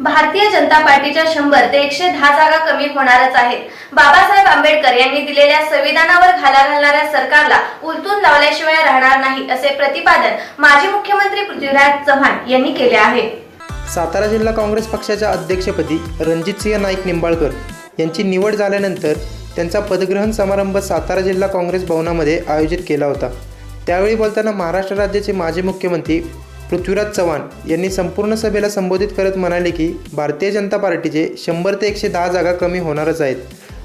भारतीय जनता पार्टीच्या शंभर ते एकशे दहा जागा कमी होणारच आहेत. बाबासाहेब आंबेडकर यांनी दिलेल्या संविधानावर घाला घालणाऱ्या सरकारला उलटून लावल्याशिवाय राहणार नाही असे प्रतिपादन माजी मुख्यमंत्री पृथ्वीराज चव्हाण यांनी केले आहे. सातारा जिल्हा काँग्रेस पक्षाच्या अध्यक्षपदी रणजितसिंह नाईक निंबाळकर यांची निवड झाल्यानंतर त्यांचा पदग्रहण समारंभ सातारा जिल्हा काँग्रेस भवनामध्ये आयोजित केला होता. त्यावेळी बोलताना महाराष्ट्र राज्याचे माजी मुख्यमंत्री पृथ्वीराज चव्हाण यांनी संपूर्ण सभेला संबोधित करत म्हणाले की भारतीय जनता पार्टीचे शंभर ते एकशे दहा जागा कमी होणारच आहेत.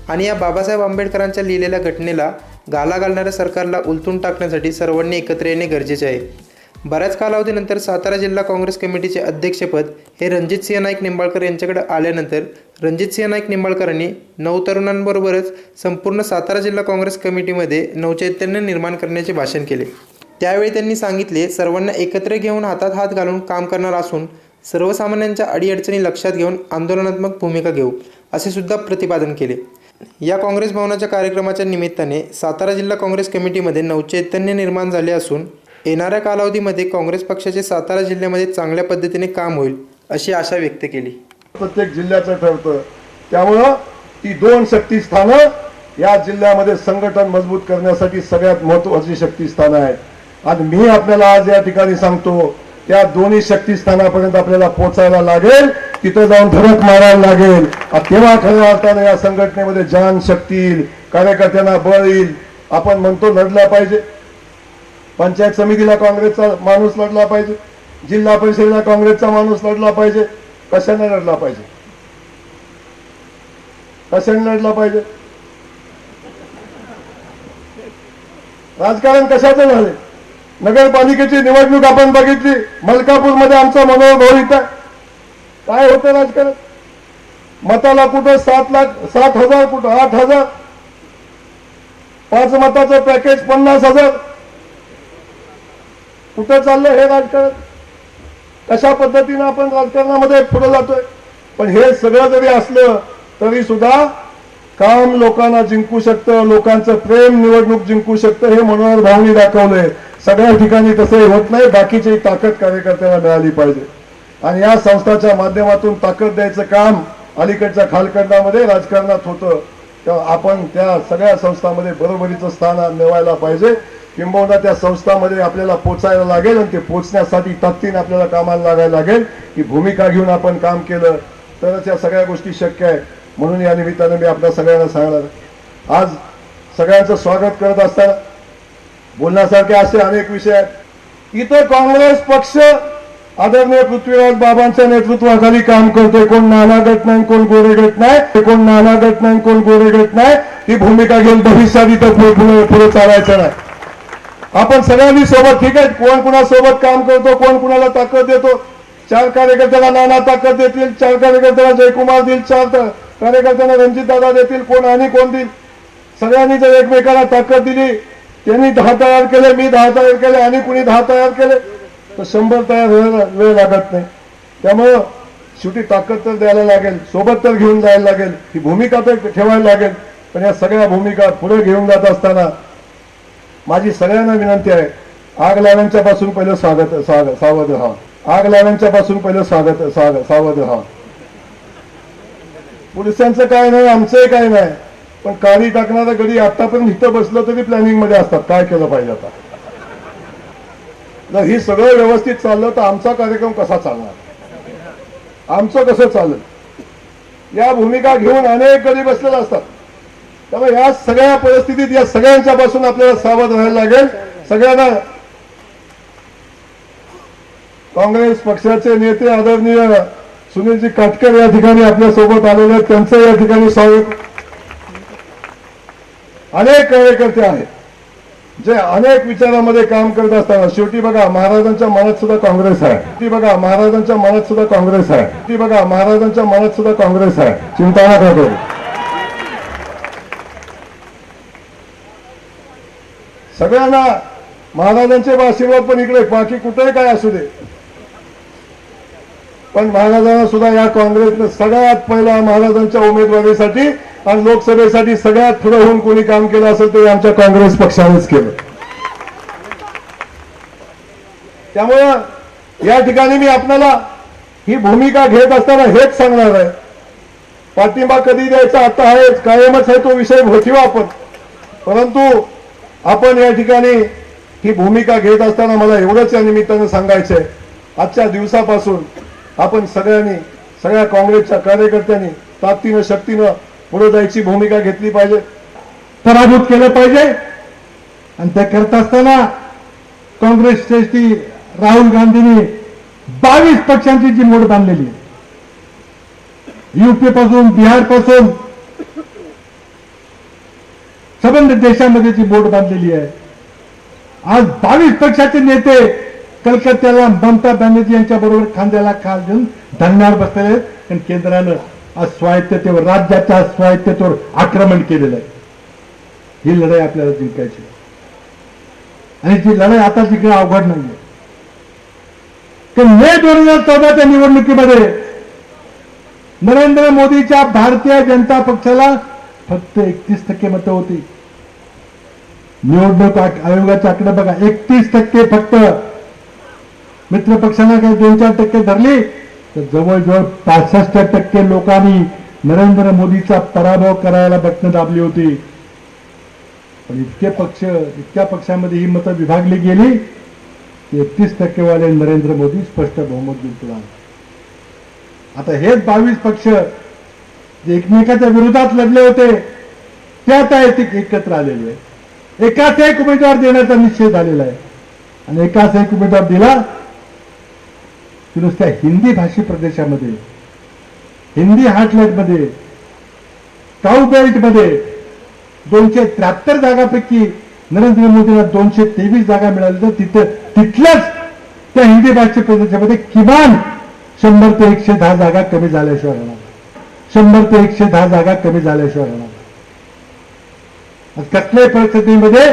आणि या बाबासाहेब आंबेडकरांच्या लिहिलेल्या घटनेला गाला घालणाऱ्या सरकारला उलटून टाकण्यासाठी सर्वांनी एकत्र येणे गरजेचे आहे. बऱ्याच कालावधीनंतर सातारा जिल्हा काँग्रेस कमिटीचे अध्यक्षपद हे रणजित सिंह नाईक निंबाळकर यांच्याकडे आल्यानंतर रणजित सिंह नाईक निंबाळकरांनी नऊ तरुणांबरोबरच संपूर्ण सातारा जिल्हा काँग्रेस कमिटीमध्ये नवचैतन्य निर्माण करण्याचे भाषण केले. त्यावेळी त्यांनी सांगितले सर्वांना एकत्र घेऊन हातात हात घालून काम करणार असून सर्वसामान्यांच्या अडीअडचणी लक्षात घेऊन आंदोलनात्मक भूमिका घेऊ असे सुद्धा प्रतिपादन केले. या काँग्रेस भवनाच्या कार्यक्रमाच्या निमित्ताने सातारा जिल्हा काँग्रेस कमिटीमध्ये नवचैतन्य निर्माण झाले असून येणाऱ्या कालावधीमध्ये काँग्रेस पक्षाचे सातारा जिल्ह्यामध्ये चांगल्या पद्धतीने काम होईल अशी आशा व्यक्त केली. प्रत्येक जिल्ह्याचं ठरतं. त्यामुळं ती दोन शक्तीस्थानं या जिल्ह्यामध्ये संघटन मजबूत करण्यासाठी सगळ्यात महत्वाची शक्तीस्थानं आहेत. आणि मी आपल्याला आज या ठिकाणी सांगतो त्या दोन्ही शक्तीस्थानापर्यंत आपल्याला पोचायला लागेल तिथं जाऊन धडक मारायला लागेल. तेव्हा खऱ्या अर्थानं या संघटनेमध्ये जान शक्ती येईल कार्यकर्त्यांना बळ येईल. आपण म्हणतो लढला पाहिजे. पंचायत समितीला काँग्रेसचा माणूस लढला पाहिजे. जिल्हा परिषदेला काँग्रेसचा माणूस लढला पाहिजे. कशाने लढला पाहिजे? कशाने लढला पाहिजे? राजकारण कशाचं झालं नगरपालिकेची निवडणूक आपण बघितली. मलकापूरमध्ये आमचा मनोहर भाऊ इथं काय होतं राजकारण? मताला कुठं सात लाख सात हजार कुठं? आठ हजार? पाच मताचं पॅकेज पन्नास हजार. कुठं चाललं हे राजकारण? कशा पद्धतीनं आपण राजकारणामध्ये पुढे जातोय? पण हे सगळं जरी असलं तरी सुद्धा काम लोकांना जिंकू शकतं लोकांचं प्रेम निवडणूक जिंकू शकतं हे मनोहर भाऊनी दाखवलंय. सगळ्या ठिकाणी तसंही होत नाही बाकीची ताकद कार्यकर्त्याला मिळाली पाहिजे. आणि या संस्थाच्या माध्यमातून ताकद द्यायचं काम अलीकडच्या खालखंडामध्ये राजकारणात होतं तेव्हा आपण त्या सगळ्या संस्थांमध्ये बरोबरीचं स्थान मिळवायला पाहिजे. किंबहुना त्या संस्थामध्ये आपल्याला पोचायला लागेल आणि ते पोचण्यासाठी ताकदीने आपल्याला कामाला लागायला लागेल ही भूमिका घेऊन आपण काम केलं तरच या सगळ्या गोष्टी शक्य आहे म्हणून या निमित्तानं मी आपल्या सगळ्यांना सांगणार आज सगळ्यांचं स्वागत करत असताना बोलण्यासारखे असे अनेक विषय आहेत. इथं काँग्रेस पक्ष आदरणीय पृथ्वीराज बाबांच्या नेतृत्वाखाली काम करतोय. कोण नाना गट नाही कोण गोरे गट नाही कोण नाना गट नाही कोण गोरे गट नाही ही भूमिका घेऊन भविष्यात इथं पुढे चालायचं नाही. आपण सगळ्यांनी सोबत ठीक आहे कोण कुणासोबत काम करतो कोण कुणाला ताकद देतो? चार कार्यकर्त्याला नाना ताकद देतील चार कार्यकर्त्याला जयकुमार देईल चार कार्यकर्त्यांना रणजित दादा देतील कोण आणि कोण देईल? सगळ्यांनी जर एकमेकाला ताकद दिली त्यांनी दहा तयार केले मी दहा तयार केले आणि कुणी दहा तयार केले तर शंभर तयार व्हायला वेळ लागत नाही. त्यामुळं शेवटी ताकद तर द्यायला लागेल सोबत तर घेऊन जायला लागेल ही भूमिका तर ठेवायला लागेल पण या सगळ्या भूमिका पुढे घेऊन जात असताना माझी सगळ्यांना विनंती आहे आग लाव्यांच्या पासून पहिलं स्वागत स्वागत सावध राहा. आग लाव्यांच्या पासून पहिलं स्वागत स्वागत सावध राहा. पोलिसांचं काय नाही आमचंही काय नाही. पण काळी टाकणारा गडी आतापर्यंत इथं बसलं तरी प्लॅनिंगमध्ये असतात. काय केलं पाहिजे आता? जर ही सगळं व्यवस्थित चाललं तर आमचा कार्यक्रम कसा चालणार? आमचं कसं चालेल? या भूमिका घेऊन अनेक गडी बसलेले असतात. त्यामुळे या सगळ्या परिस्थितीत या सगळ्यांच्या पासून आपल्याला सावध राहायला लागेल. सगळ्यांना काँग्रेस पक्षाचे नेते आदरणीय सुनीलजी काटकर या ठिकाणी आपल्यासोबत आलेले आहेत. त्यांचं या ठिकाणी स्वागत. अनेक कार्यकर्ते आहेत. जे अनेक विचारामध्ये काम करत असताना शेवटी बघा महाराजांच्या मनात सुद्धा काँग्रेस आहे. ती बघा महाराजांच्या मनात सुद्धा काँग्रेस आहे. ती बघा महाराजांच्या मनात सुद्धा काँग्रेस आहे. चिंता नका करू. सगळ्यांना महाराजांचे आशीर्वाद पण इकडे बाकी कुठेही काय असू दे. पण महाराजांना सुद्धा या काँग्रेसनं सगळ्यात पहिला महाराजांच्या उमेदवारीसाठी आणि लोकसभेसाठी सगळ्यात पुढे होऊन कोणी काम केलं असेल ते आमच्या काँग्रेस पक्षानेच केलं. त्यामुळं या ठिकाणी मी आपल्याला ही भूमिका घेत असताना हेच सांगणार आहे. पाठिंबा कधी द्यायचा आता आहेच कायमच आहे तो विषय ठेवू आपण. परंतु आपण या ठिकाणी ही भूमिका घेत असताना मला एवढंच या निमित्तानं सांगायचंय. आजच्या दिवसापासून आपण सगळ्यांनी सगळ्या काँग्रेसच्या कार्यकर्त्यांनी ताकदीनं शक्तीनं पुढे जायची भूमिका घेतली पाहिजे पराभूत केलं पाहिजे. आणि ते करत असताना काँग्रेस श्रेष्ठी राहुल गांधींनी बावीस पक्षांची जी मोड बांधलेली आहे. युपी पासून बिहारपासून संबंध देशामध्ये जी बोट बांधलेली आहे. आज बावीस पक्षाचे नेते कलकत्त्याला ममता बॅनर्जी यांच्या बरोबर खांद्याला खाल देऊन धरणार बसलेले आहेत. आणि केंद्रानं आज स्वायत्ततेवर राज्याच्या स्वायत्ततेवर आक्रमण केलेलं आहे. ही लढाई आपल्याला जिंकायची आणि ती लढाई आता जिंकणं अवघड नाहीये. तर मे दोन हजार चौदाच्या निवडणुकीमध्ये नरेंद्र मोदीच्या भारतीय जनता पक्षाला फक्त एकतीस टक्के मतं होती. निवडणूक आयोगाच्या आकडे बघा एकतीस टक्के फक्त मित्र पक्षांना काही दोन चार टक्के धरली. तर जवळजवळ पासष्ट टक्के लोकांनी नरेंद्र मोदीचा पराभव करायला बटणं दाबली होती. पण इतके पक्ष इतक्या पक्षामध्ये ही मतं विभागली गेली एकतीस टक्केवाले नरेंद्र मोदी स्पष्ट बहुमत जिंकला आता हेच बावीस पक्ष जे एकमेकाच्या विरोधात लढले होते त्यात आता एक- एकत्र आलेले आहे एकाच एक उमेदवार देण्याचा निश्चय झालेला आहे. आणि एकाच एक उमेदवार दिला की नुसत्या हिंदी भाषी प्रदेशामध्ये हिंदी हार्टलँडमध्ये टाऊ बेल्टमध्ये दोनशे त्र्याहत्तर जागापैकी नरेंद्र मोदींना दोनशे तेवीस जागा मिळाल्या तर तिथं तिथल्याच त्या हिंदी भाषी प्रदेशामध्ये किमान शंभर ते एकशे दहा जागा कमी झाल्याशिवाय राहणार शंभर ते एकशे दहा जागा कमी झाल्याशिवाय राहणार कसल्याही परिस्थितीमध्ये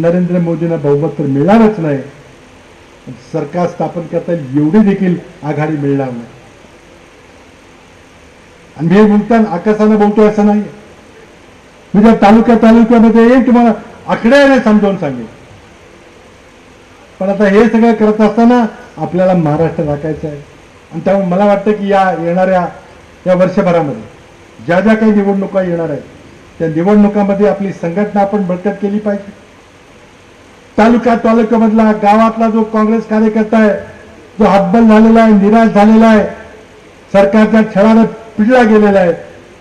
नरेंद्र मोदींना बहुमत तर मिळणारच नाही. सरकार स्थापन करता येईल एवढी देखील आघाडी मिळणार नाही. आणि हे बोलताना आकाशानं बोलतोय असं नाही. मी जर तालुक्या तालुक्यामध्ये येईन तुम्हाला आकड्याने समजावून सांगेन. पण आता हे सगळं करत असताना आपल्याला महाराष्ट्र राखायचं आहे. आणि त्यामुळे मला वाटतं की या येणाऱ्या या वर्षभरामध्ये ज्या ज्या काही निवडणुका येणार आहेत त्या निवडणुकामध्ये आपली संघटना आपण बळकट केली पाहिजे. तालुका तालुक्यामधला गावातला जो काँग्रेस कार्यकर्ता आहे जो हब्बल झालेला आहे निराश झालेला आहे सरकारच्या छळानं पिडला गेलेला आहे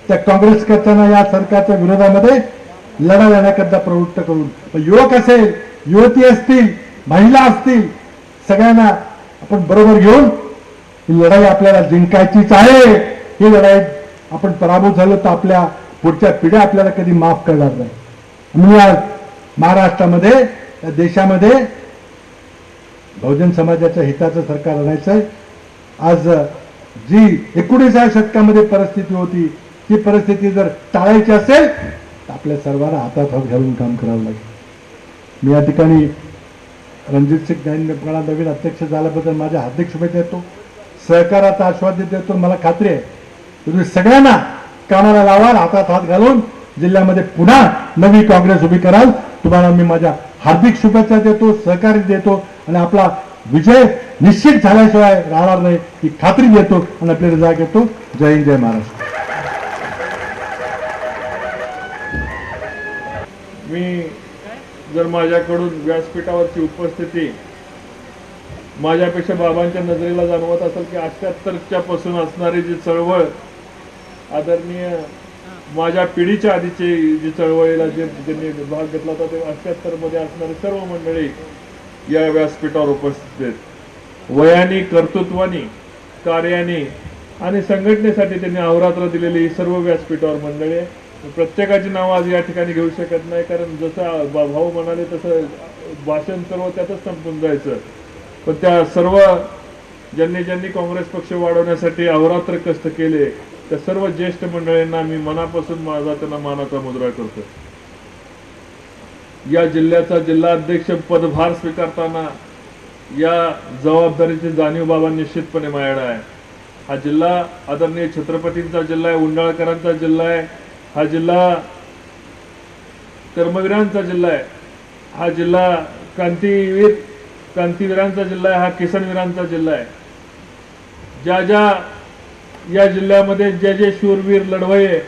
त्या काँग्रेसकर्त्यांना या सरकारच्या विरोधामध्ये लढा देण्याकरता प्रवृत्त करून. युवक असेल युवती असतील महिला असतील सगळ्यांना आपण बरोबर घेऊन ही लढाई आपल्याला जिंकायचीच आहे. ही लढाई आपण पराभूत झालो तर आपल्या पुढच्या पिढ्या आपल्याला कधी माफ करणार नाही. म्हणून आज महाराष्ट्रामध्ये या देशामध्ये बहुजन समाजाच्या हिताचं सरकार आणायचं आहे. आज जी एकोणीसाव्या शतकामध्ये परिस्थिती होती ती परिस्थिती जर टाळायची असेल तर आपल्या सर्वांना हातात हात घालून काम करावं लागेल. मी या ठिकाणी रणजित सिंग मला नवीन अध्यक्ष झाल्याबद्दल माझ्या हार्दिक शुभेच्छा देतो. सहकाराचा आस्वाद देतो मला खात्री आहे तुम्ही सगळ्यांना कामाला लावाल हातात हात घालून जिल्ह्यामध्ये पुन्हा नवी काँग्रेस उभी कराल. तुम्हाला मी माझ्या हार्दिक शुभेच्छा देतो सहकार्य देतो आणि आपला विजय निश्चित झाल्याशिवाय राहणार नाही ही खात्री देतो आणि आपल्याला जाग घेतो जय हिंद जय महाराष्ट्र. मी जर माझ्याकडून व्यासपीठावरची उपस्थिती माझ्यापेक्षा बाबांच्या नजरेला जाणवत असेल की अठ्याहत्तरच्या पासून असणारी जी चळवळ आदरणीय माझ्या पिढीच्या आधीची जे चळवळीला जे ज्यांनी भाग घेतला होता ते अठ्याहत्तरमध्ये असणारे सर्व मंडळी या व्यासपीठावर उपस्थित आहेत. वयाने कर्तृत्वानी कार्याने आणि संघटनेसाठी त्यांनी अहोरात्र दिलेली ही सर्व व्यासपीठावर मंडळी आहे. प्रत्येकाची नावं आज या ठिकाणी घेऊ शकत नाही कारण जसं भाऊ म्हणाले तसं भाषण सर्व त्यातच संपून जायचं. पण त्या सर्व ज्यांनी ज्यांनी काँग्रेस पक्ष वाढवण्यासाठी अहोरात्र कष्ट केले त्या सर्व ज्येष्ठ मंडळींना मी मनापासून माझा त्यांना मानाचा मुद्रा करतो. या जिल्ह्याचा जिल्हा अध्यक्ष पदभार स्वीकारताना या जबाबदारीची जाणीव बाबा निश्चितपणे मायाडा आहे. हा जिल्हा आदरणीय छत्रपतींचा जिल्हा आहे उंडाळकरांचा जिल्हा आहे हा जिल्हा कर्मवीरांचा जिल्हा आहे हा जिल्हा क्रांतीवीर क्रांतीवीरांचा जिल्हा आहे हा किसनवीरांचा जिल्हा आहे. ज्या ज्या या जिल्ह्यामध्ये जे जे शूरवीर लढवये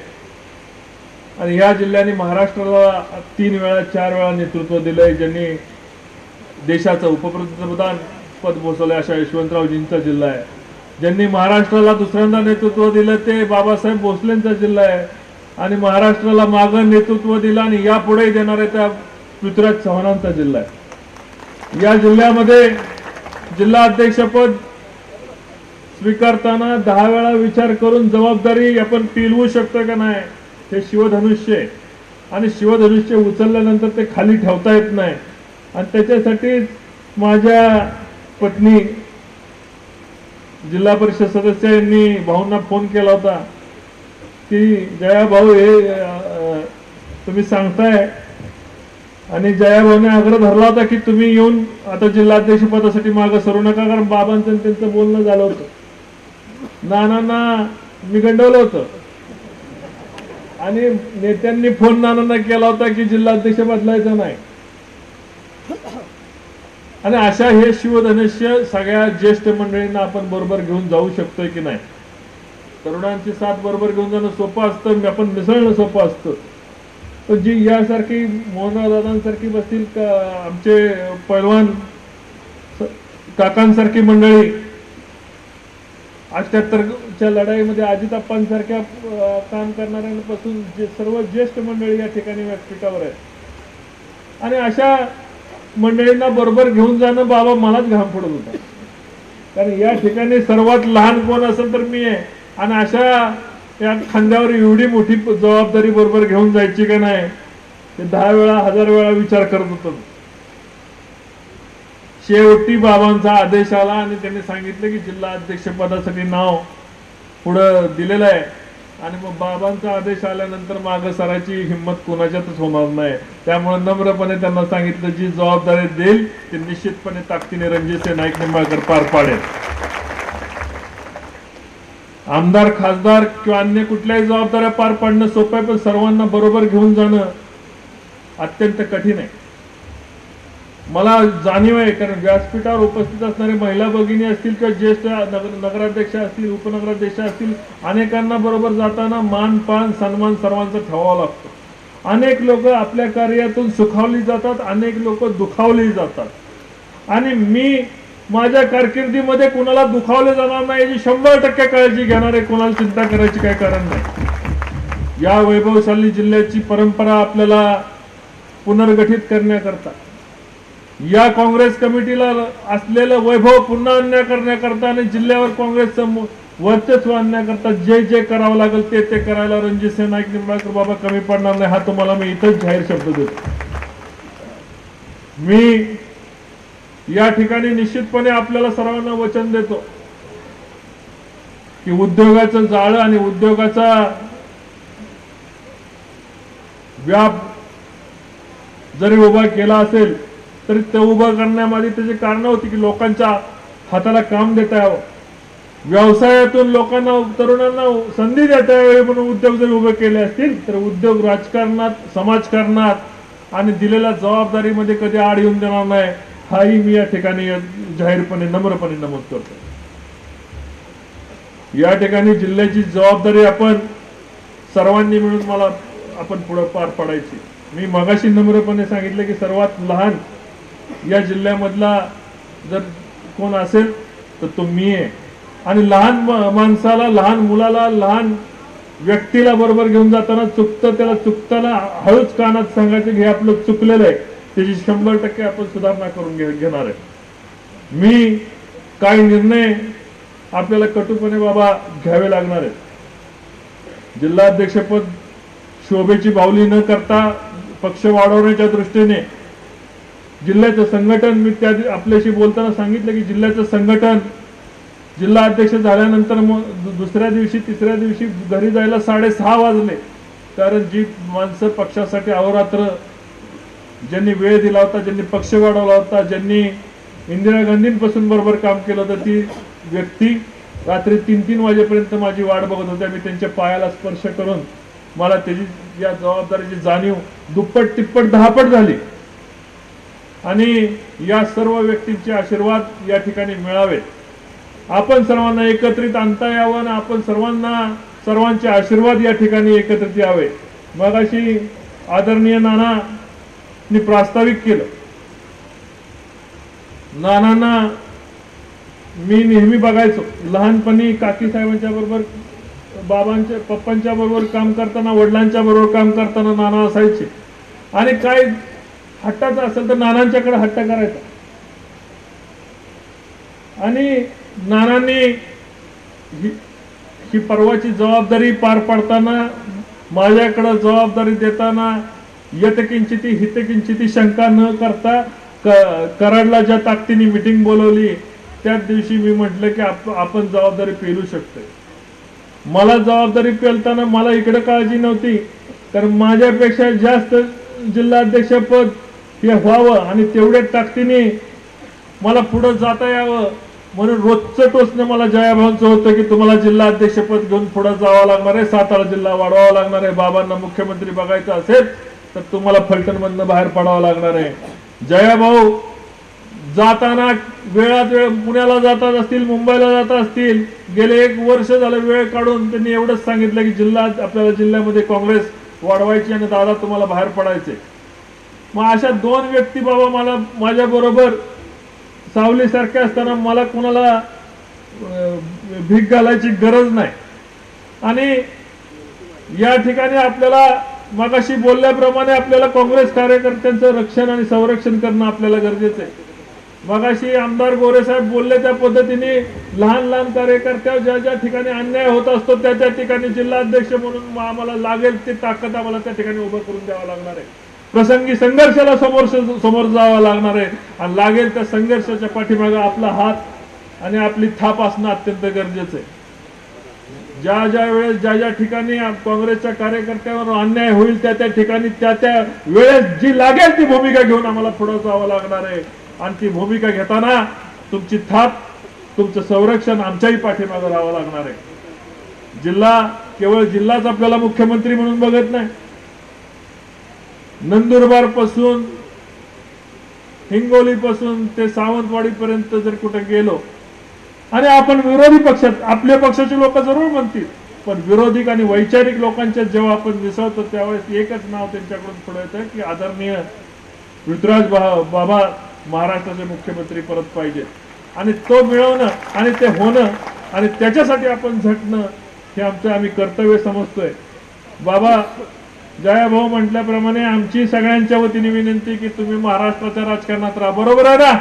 आणि या जिल्ह्याने महाराष्ट्राला तीन वेळा चार वेळा नेतृत्व दिलंय ज्यांनी देशाचं उपप्रधान पद भोसवलं अशा यशवंतरावजींचा जिल्हा आहे. ज्यांनी महाराष्ट्राला दुसऱ्यांदा नेतृत्व दिलं ते बाबासाहेब भोसलेंचा जिल्हा आहे. आणि महाराष्ट्राला मागं नेतृत्व दिलं आणि यापुढे देणार आहे त्या पृथ्वीराज चव्हाणांचा जिल्हा आहे. या जिल्ह्यामध्ये जिल्हा अध्यक्षपद स्वीकारताना दहा वेळा विचार करून जबाबदारी आपण पेलवू शकतो का नाही हे शिवधनुष्य आहे. आणि शिवधनुष्य उचलल्यानंतर ते खाली ठेवता येत नाही. आणि त्याच्यासाठी माझ्या पत्नी जिल्हा परिषद सदस्य यांनी भाऊंना फोन केला होता की जया भाऊ हे तुम्ही सांगताय आणि जया भाऊने आग्रह धरला होता की तुम्ही येऊन आता जिल्हाध्यक्ष पदासाठी मागं सरू नका कारण बाबांचं त्यांचं बोलणं झालं होतं. नानांना मी गंडवलं होतं. आणि नेत्यांनी फोन नानांना केला होता की जिल्हाध्यक्ष बदलायचा नाही. आणि अशा हे शिवधनुष्य सगळ्या ज्येष्ठ मंडळींना आपण बरोबर घेऊन जाऊ शकतोय की नाही? तरुणांची साथ बरोबर घेऊन जाणं सोपं असतं आपण मिसळणं सोपं असतं. पण जी यासारखी मोहनदादांसारखी बसतील का आमचे पैलवान काकांसारखी मंडळी अठ्याहत्तरच्या लढाईमध्ये अजिताप्पांसारख्या काम करणाऱ्यांपासून जे सर्व ज्येष्ठ मंडळी या ठिकाणी व्यासपीठावर आहेत. आणि अशा मंडळींना बरोबर घेऊन जाणं बाबा मलाच घाम पडत होता. कारण या ठिकाणी सर्वात लहान कोण असेल तर मी आहे. आणि अशा या खांद्यावर एवढी मोठी जबाबदारी बरोबर घेऊन जायची का नाही ते दहा वेळा हजार वेळा विचार करत होतो शेवटी बाबांचा आदेश आला आणि त्यांनी सांगितलं की जिल्हा अध्यक्षपदासाठी नाव पुढं दिलेलं आहे. आणि मग बाबांचा आदेश आल्यानंतर मागं सरायची हिंमत कोणाच्यातच होणार नाही. त्यामुळे नम्रपणे त्यांना सांगितलं जी जबाबदारी देईल ती निश्चितपणे ताकदीने रणजितसिंह नाईक निंबाळकर पार पाडेल. आमदार खासदार किंवा अन्य कुठल्याही जबाबदाऱ्या पार पाडणं सोपं आहे पण सर्वांना बरोबर घेऊन जाणं अत्यंत कठीण आहे. मला जाणीव आहे कारण व्यासपीठावर उपस्थित असणारे महिला भगिनी असतील किंवा ज्येष्ठ नगर नगराध्यक्ष असतील उपनगराध्यक्ष असतील अनेकांना बरोबर जाताना मान पान सन्मान सर्वांचा ठेवावा लागतो. अनेक लोक आपल्या कार्यातून सुखावली जातात अनेक लोक दुखावली जातात. आणि मी माझ्या कारकिर्दीमध्ये कुणाला दुखावले जाणार नाही याची शंभर टक्के काळजी घेणार आहे कोणाला चिंता करायची काही कारण नाही. या वैभवशाली जिल्ह्याची परंपरा आपल्याला पुनर्गठित करण्याकरता. या काँग्रेस कमिटीला असलेलं वैभव पुन्हा अन्याय करण्याकरता आणि जिल्ह्यावर काँग्रेसचं वर्चस्व आणण्याकरता जे जे करावं लागेल ते ते करायला रणजितसिंह नाईक निंबाळकर बाबा कमी पडणार नाही. हा तुम्हाला मी इथंच जाहीर शब्द देतो. मी या ठिकाणी निश्चितपणे आपल्याला सर्वांना वचन देतो की उद्योगाचं जाळं आणि उद्योगाचा व्याप जरी उभा केला असेल तरी ते उभं करण्यामध्ये त्याची कारण होती की लोकांच्या हाताला काम देता यावं. व्यवसायातून लोकांना तरुणांना संधी देता यावी म्हणून उद्योग जरी उभे केले असतील तर उद्योग राजकारणात समाजकारणात आणि दिलेल्या जबाबदारीमध्ये कधी आड येऊन देणार नाही हाही मी या ठिकाणी जाहीरपणे नम्रपणे नमूद करतो. या ठिकाणी जिल्ह्याची जबाबदारी आपण सर्वांनी मिळून मला आपण पुढे पार पाडायची. मी मगाशी नम्रपणे सांगितलं की सर्वात लहान या जिल्ह्यामधला जर कोण असेल तर तो मी आहे. आणि लहान माणसाला लहान मुलाला लहान व्यक्तीला बरोबर घेऊन जाताना चुकतं त्याला चुकताना हळूच कानात सांगायचं की हे आपलं चुकलेलं आहे. त्याची शंभर टक्के आपण सुधारणा करून घे- घेणार आहे. मी काय निर्णय आपल्याला कटुपणे बाबा घ्यावे लागणार आहेत. जिल्हाध्यक्षपद शोभेची बावली न करता पक्ष वाढवण्याच्या दृष्टीने जिल्ह्याचं संघटन मी त्या आपल्याशी बोलताना सांगितलं की जिल्ह्याचं संघटन जिल्हा अध्यक्ष झाल्यानंतर मग दुसऱ्या दिवशी तिसऱ्या दिवशी घरी जायला साडेसहा वाजले. कारण जी माणसं पक्षासाठी अहोरात्र ज्यांनी वेळ दिला होता ज्यांनी पक्ष वाढवला होता ज्यांनी इंदिरा गांधींपासून बरोबर काम केलं होतं ती व्यक्ती रात्री तीन तीन वाजेपर्यंत माझी वाट बघत होत्या. मी त्यांच्या पायाला स्पर्श करून मला त्याची या जबाबदारीची जाणीव दुप्पट तिप्पट दहापट झाली. आणि या सर्व व्यक्तींचे आशीर्वाद या ठिकाणी मिळावेत. आपण सर्वांना एकत्रित आणता यावं आणि आपण सर्वांना सर्वांचे आशीर्वाद या ठिकाणी एकत्रित यावे. मग अशी आदरणीय नानांनी प्रास्ताविक केलं. नानांना मी नेहमी बघायचो. लहानपणी काकी साहेबांच्या बरोबर बाबांच्या पप्पांच्या बरोबर काम करताना वडिलांच्या बरोबर काम करताना नाना असायचे. आणि काय हट्टाचं असेल तर नानांच्याकडे हट्ट करायचा. आणि नानांनी ही ही पर्वाची जबाबदारी पार पाडताना माझ्याकडं जबाबदारी देताना यतकिंचिती हितकिंचिती शंका न करता क- कराडला ज्या ताकदीने मिटिंग बोलवली त्याच दिवशी मी म्हटलं की आप- आपण जबाबदारी पेलू शकतोय. मला जबाबदारी पेलताना मला इकडे काळजी नव्हती. तर माझ्यापेक्षा जास्त जिल्हाध्यक्षपद हे व्हावं आणि तेवढ्या ताकदीने मला पुढं जाता यावं म्हणून रोजचं टोचणं मला जयाभावांचं होतं की तुम्हाला जिल्हा अध्यक्षपद घेऊन पुढं जावं लागणार आहे सातारा जिल्हा वाढवावा लागणार आहे बाबांना मुख्यमंत्री बघायचं असेल तर तुम्हाला फलटणमधनं बाहेर पडावं लागणार आहे. जयाभाऊ जाताना वेळात वेळ पुण्याला जातात असतील मुंबईला जात असतील गेले एक वर्ष झालं वेळ काढून त्यांनी एवढंच सांगितलं की जिल्हा आपल्याला जिल्ह्यामध्ये काँग्रेस वाढवायची आणि दादा तुम्हाला बाहेर पडायचे. मग अशा दोन व्यक्ती बाबा मला माझ्या बरोबर सावलीसारखे असताना मला कोणाला भीक घालायची गरज नाही. आणि या ठिकाणी आपल्याला मगाशी बोलल्याप्रमाणे आपल्याला काँग्रेस कार्यकर्त्यांचं रक्षण आणि संरक्षण करणं आपल्याला गरजेचं आहे. मगाशी आमदार गोरे साहेब बोलले त्या पद्धतीने लहान लहान कार्यकर्त्या ज्या ज्या ठिकाणी अन्याय होत असतो त्या त्या ठिकाणी जिल्हाध्यक्ष म्हणून आम्हाला लागेल ती ताकद आम्हाला त्या ठिकाणी उभं करून द्यावं लागणार आहे. प्रसंगी संघर्षाला समोर समोर जावं लागणार आहे. आणि लागेल त्या संघर्षाच्या पाठीमागे आपला हात आणि आपली थाप असणं अत्यंत गरजेचं आहे. ज्या ज्या वेळेस ज्या ज्या ठिकाणी काँग्रेसच्या कार्यकर्त्यांवर अन्याय होईल त्या त्या ठिकाणी त्या त्या वेळेस जी लागेल ती भूमिका घेऊन आम्हाला पुढे जावं लागणार आहे. आणि ती भूमिका घेताना तुमची थाप तुमचं संरक्षण आमच्याही पाठीमागं राहावं लागणार आहे. जिल्हा केवळ जिल्हाच आपल्याला मुख्यमंत्री म्हणून बघत नाही. नंदुरबारपासून हिंगोली पासून ते सावंतवाडी पर्यंत जर कुठे गेलो आणि आपण विरोधी पक्षात आपल्या पक्षाचे लोक जरूर म्हणतील पण विरोधिक आणि वैचारिक लोकांच्या जेव्हा आपण मिसळतो त्यावेळेस एकच नाव त्यांच्याकडून पुढे येतं की आदरणीय ऋतुराज बा- बाबा महाराष्ट्राचे मुख्यमंत्री परत पाहिजे. आणि तो मिळवणं आणि ते होणं आणि त्याच्यासाठी आपण झटणं हे आमचं आम्ही कर्तव्य समजतोय. बाबा जयाभाऊ म्हटल्याप्रमाणे आमची सगळ्यांच्या वतीने विनंती की तुम्ही महाराष्ट्राच्या राजकारणात राहा. बरोबर आहे ना?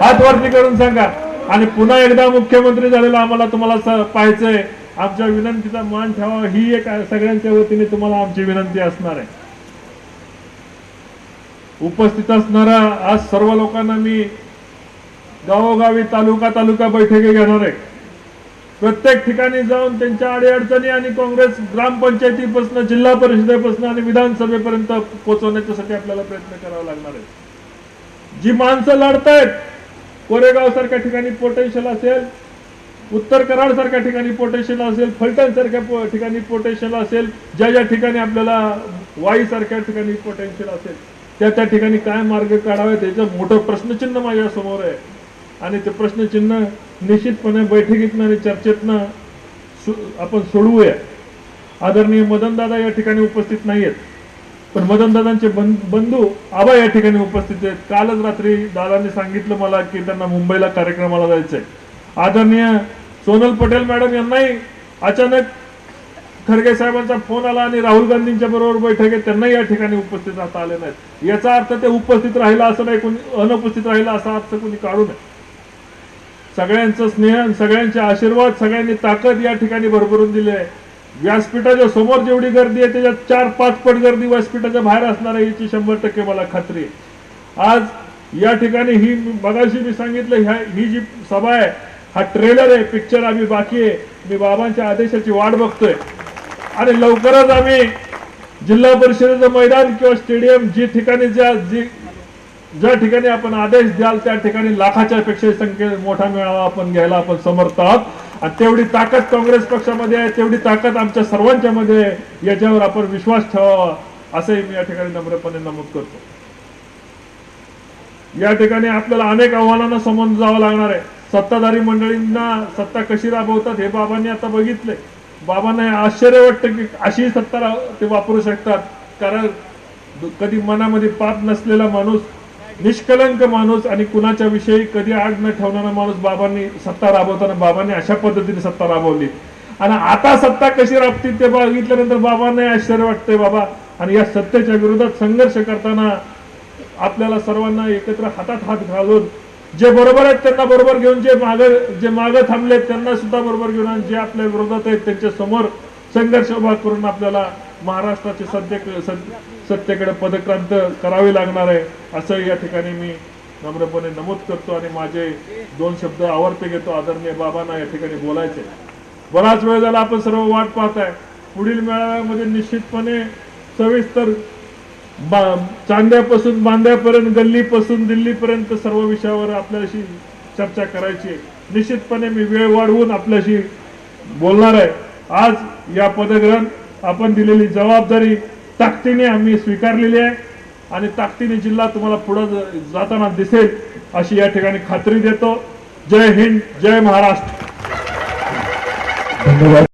हात वरती करून सांगा. आणि पुन्हा एकदा मुख्यमंत्री झालेला आम्हाला तुम्हाला पाहायचंय. आमच्या विनंतीचा मान ठेवा. ही एक सगळ्यांच्या वतीने तुम्हाला आमची विनंती असणार आहे. उपस्थित असणारा आज सर्व लोकांना मी गावोगावी तालुका तालुका बैठकी घेणार आहे. प्रत्येक ठिकाणी जाऊन त्यांच्या अडीअडचणी आणि काँग्रेस ग्रामपंचायतीपासून जिल्हा परिषदेपासून आणि विधानसभेपर्यंत पोहोचवण्याच्यासाठी आपल्याला प्रयत्न करावा लागणार आहे. जी माणसं लढतायत कोरेगाव सारख्या ठिकाणी पोटेन्शियल असेल उत्तर कराड सारख्या ठिकाणी पोटेन्शियल असेल फलटण सारख्या ठिकाणी पोटेन्शियल असेल ज्या ज्या ठिकाणी आपल्याला वाई सारख्या ठिकाणी पोटेन्शियल असेल त्या त्या ठिकाणी काय मार्ग काढावे त्याचं मोठं प्रश्नचिन्ह माझ्यासमोर आहे. आणि ते प्रश्नचिन्ह निश्चितपणे बैठकीतनं आणि चर्चेतनं सु- आपण सोडवूया. आदरणीय मदनदादा या ठिकाणी उपस्थित नाहीयेत. पण मदनदादांचे बं- बंधू आबा या ठिकाणी उपस्थित आहेत. कालच रात्री दादांनी सांगितलं मला की त्यांना मुंबईला कार्यक्रमाला जायचंय. आदरणीय सोनल पटेल मॅडम यांनाही अचानक खरगे साहेबांचा फोन आला आणि राहुल गांधींच्या बरोबर बैठक आहे. त्यांनाही या ठिकाणी उपस्थित राहता आले नाहीत. याचा अर्थ ते उपस्थित राहिला असं नाही कोणी अनुपस्थित राहिला असा अर्थ कोणी काढू नये. सगळ्यांचं स्नेह सगळ्यांचे आशीर्वाद सगळ्यांनी ताकद या ठिकाणी भरभरून दिली आहे. व्यासपीठाच्या समोर जेवढी गर्दी आहे त्याच्यात चार पाच पट गर्दी व्यासपीठाच्या बाहेर असणार आहे याची शंभर टक्के मला खात्री आहे. आज या ठिकाणी ही बघाशी मी सांगितलं ह्या ही जी सभा आहे हा ट्रेलर आहे पिक्चर आम्ही बाकी आहे. मी बाबांच्या आदेशाची वाट बघतोय. आणि लवकरच आम्ही जिल्हा परिषदेचं मैदान किंवा स्टेडियम जी ठिकाणी ज्या जी ज्या ठिकाणी आपण आदेश द्याल त्या ठिकाणी लाखाच्या पेक्षा संख्ये मोठा मेळावा आपण घ्यायला आपण समर्थ आहोत. आणि तेवढी ताकद काँग्रेस पक्षामध्ये आहे तेवढी ताकद आमच्या सर्वांच्या मध्ये याच्यावर आपण विश्वास ठेवावा असंही मी या ठिकाणी नम्रपणे नमूद करतो. या ठिकाणी आपल्याला अनेक आव्हानांना समोर जावं लागणार आहे. सत्ताधारी मंडळींना सत्ता कशी राबवतात हे बाबांनी आता बघितले बाबांना आश्चर्य वाटतं की अशी सत्ता ते वापरू शकतात. कारण कधी मनामध्ये पाप नसलेला माणूस निष्कलंक माणूस आणि कुणाच्या विषयी कधी आड न ठेवणारा माणूस बाबांनी सत्ता राबवताना बाबांनी अशा पद्धतीने सत्ता राबवली. आणि आता सत्ता कशी राबती ते बघितल्यानंतर बाबांना आश्चर्य वाटतंय बाबा. आणि या सत्तेच्या विरोधात संघर्ष करताना आपल्याला सर्वांना एकत्र हातात हात घालून जे बरोबर आहेत त्यांना बरोबर घेऊन जे माग जे मागं थांबलेत त्यांना सुद्धा बरोबर घेऊन आणि जे आपल्या विरोधात आहेत त्यांच्यासमोर संघर्ष उभा करून आपल्याला महाराष्ट्राचे सध्या सत्तेकडे पदक्रांत करावी लागणार आहे असं या ठिकाणी मी नम्रपणे नमूद करतो आणि माझे दोन शब्द आवर्ते घेतो. आदरणीय बाबांना या ठिकाणी बोलायचे. बराच वेळ झाला आपण सर्व वाट पाहताय. पुढील मेळाव्यामध्ये निश्चितपणे सविस्तर बा- चांद्यापासून बांद्यापर्यंत गल्लीपासून दिल्लीपर्यंत सर्व विषयावर आपल्याशी चर्चा करायची निश्चितपणे मी वेळ वाढवून आपल्याशी बोलणार आहे. आज या पदग्रहण आपण दिलेली जबाबदारी ताकदीने आम्ही स्वीकारलेली आहे आणि ताकदीने जिल्हा तुम्हाला पुढे जाताना दिसेल अशी या ठिकाणी खात्री देतो. जय हिंद जय महाराष्ट्र. धन्यवाद.